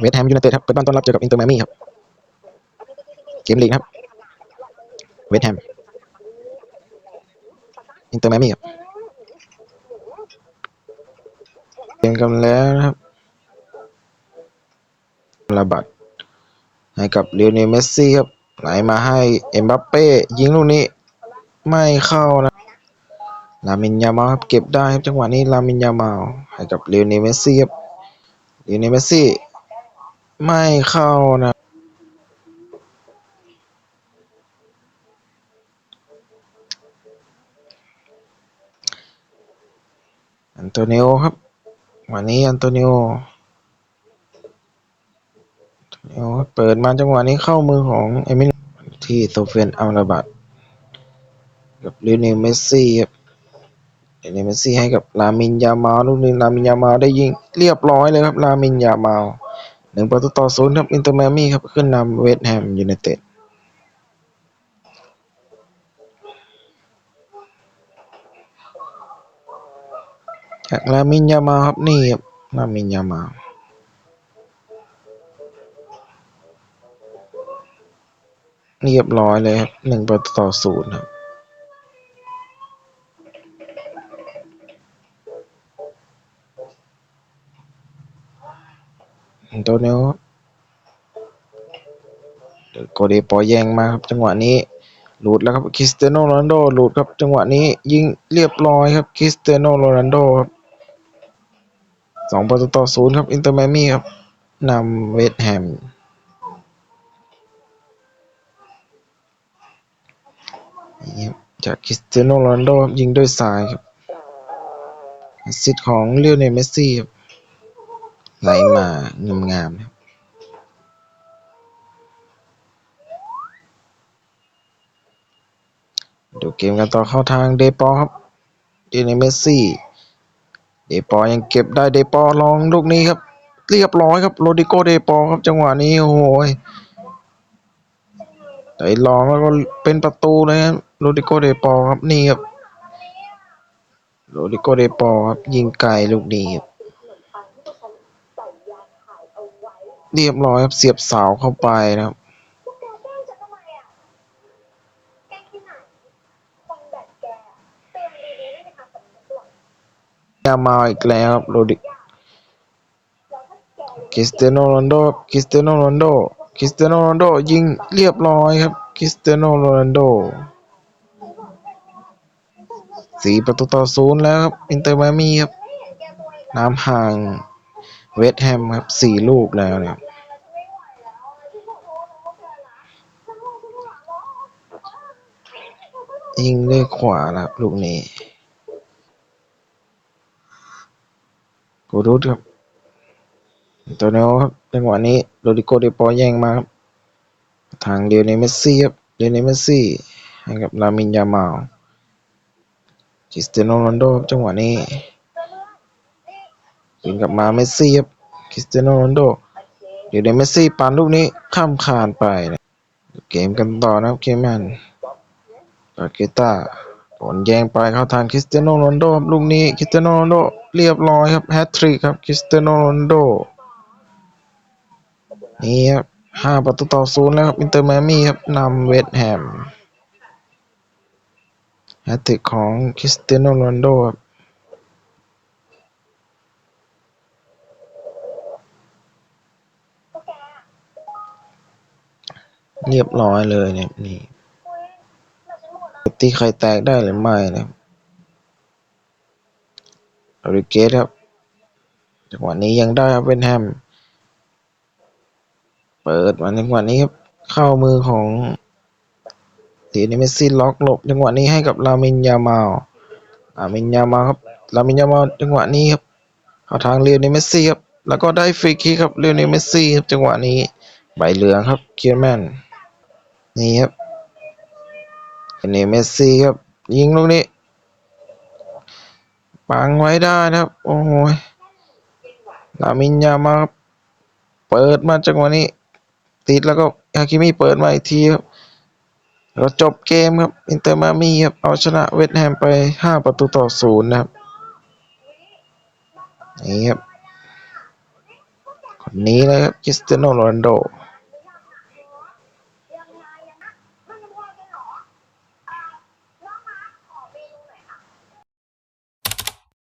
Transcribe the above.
เวสต์แฮมยูไนเต็ดครับเปิดบ้านต้อนรับเจอกับอินเตอร์มามี่ครับเกมลีกครับเวสต์แฮมอินเตอร์มามี่ครับเกมกันแล้วนะครับระบัดให้กับเลโอเนลเมสซี่ครับไหลมาให้เอ็มบัปเป้ยิงลูกนี้ไม่เข้านะลามินยามาลครับเก็บได้ครับจังหวะนี้ลามินยามาลให้กับเลโอเนลเมสซี่ครับเลโอเนลเมสซี่ ไม่เข้านะอันโตนิโอครับ วันนี้อันโตนิโออันโตนิโอเปิดมาจังหวะนี้เข้ามือของเอมินที่โซเฟียนอัลราบัตกับลิเนลเมสซี่ครับลิเนลเมสซี่ให้กับลามินยามาลูกนี้ลามินยามาลได้ยิงเรียบร้อยเลยครับลามินยามาล หนึ่งประตูต่อศูนย์ครับ อินเตอร์แมมี่ครับ ขึ้นนำเวสต์แฮมยูไนเต็ดจากลามินยามาครับ นี่ครับลามินยามาเรียบร้อยเลยครับหนึ่งประตูต่อศูนย์ครับ โดเนลเดี๋ยวโกเดปอแยงมาครับจังหวะนี้หลุดแล้วครับคริสเตียโนโรนัลโดหลุดครับจังหวะนี้ยิงเรียบร้อยครับคริสเตียโนโรนัลโดครับสองประตูต่อศูนย์ครับอินเตอร์ไมมี่ครับนำเวสต์แฮมจากคริสเตียโนโรนัลโดยิงด้วยซ้ายครับสซิสต์ของเลียวเนเมสซี่ครับ ไหลมางามๆครับดูเกมกันต่อเข้าทางเดปอครับเลียวเนเมสซี่เดปอยังเก็บได้เดปอลองลูกนี้ครับ เรียบร้อยครับโรดิโกเดปอครับจังหวะนี้โอ้โหได้ลองแล้วก็เป็นประตูเลยครับโรดิโกเดปอครับนี่ครับโรดิโกเดปอครับยิงไกลลูกนี้ครับ เรียบร้อยครับ เสียบเสาเข้าไปนะครับพวกแกแกล้งฉันทำไมอะแกล้งที่ไหนคนแบบแกอะเตือนดีๆไม่ได้ทำสำนึกหรอกยามาอีกแล้วครับโรดิแล้วถ้าแกยังคริสเตียโนโรนัลโดคริสเตียโนโรนัลโดคริสเตียโนโรนัลโดยิงเรียบร้อยครับ คริสเตียโนโรนัลโดสี่ประตูต่อศูนย์แล้วครับ อินเตอร์มามีครับไม่เห็นแกตัวเองน้ำห่าง เวสต์แฮมครับสี่ลูกแล้วเนี่ยแกแล้วฉันไม่ไหวแล้วอะฉันขอโทษนะพวกแกนะฉันขอโทษนะยิงด้วยขวานะครับลูกนี้กูรุดครับตัวเนลครับจังหวะนี้โรดิโกเดปอแย่งมาครับทางเดียวในเมสซี่ครับเดียวในเมสซี่ให้กับลามินยามาลคริสเตโนโรนัลโดครับจังหวะนี้ ยิงกลับมาเมสซี่ครับคริสเตียโนโรนโดเดี๋ยวในเมสซี่ปานลูกนี้ข้ามคานไปนะเกมกันต่อนะครับเกมแมนปาเกต้าผลแย่งไปเข้าทางคริสเตียโนโรนโดครับลูกนี้คริสเตียโนโรนโดเรียบร้อยครับแฮตทริกครับคริสเตียโนโรนโดนี่ครับห้าประตูต่อศูนย์แล้วครับอินเตอร์แมมี่ครับนำเวสต์แฮมแฮตทริกของคริสเตียโนโรนโดครับ เรียบร้อยเลยเนี่ยนี่ตีไข่แตกได้หรือไม่นะครับอริเกตครับจังหวะนี้ยังได้ครับเวนแฮม เปิดมาจังหวะนี้ครับเข้ามือของตีนิเมสซี่ล็อกหลบจังหวะนี้ให้กับลามินยามาลลามินยามาลครับลามินยามาลจังหวะนี้ครับเข้าทางเรียวเนลเมสซี่ครับแล้วก็ได้ฟรีคิกครับเรียวเนลเมสซี่ครับจังหวะนี้ใบเหลืองครับเคียร์แมน นี่ครับเรียวเนเมสซี่ครับ ยิงลูกนี้ปังไว้ได้นะครับ โอ้โหลามินยามาเปิดมาจังหวะนี้ ติดแล้วก็ฮาคิมิเปิดมาอีกทีครับแล้วจบเกมครับ อินเตอร์มามีครับ เอาชนะเวสต์แฮมไป 5 ประตูต่อศูนย์นะครับ นี่ครับ คนนี้เลยครับคริสเตียโนโรนัลโด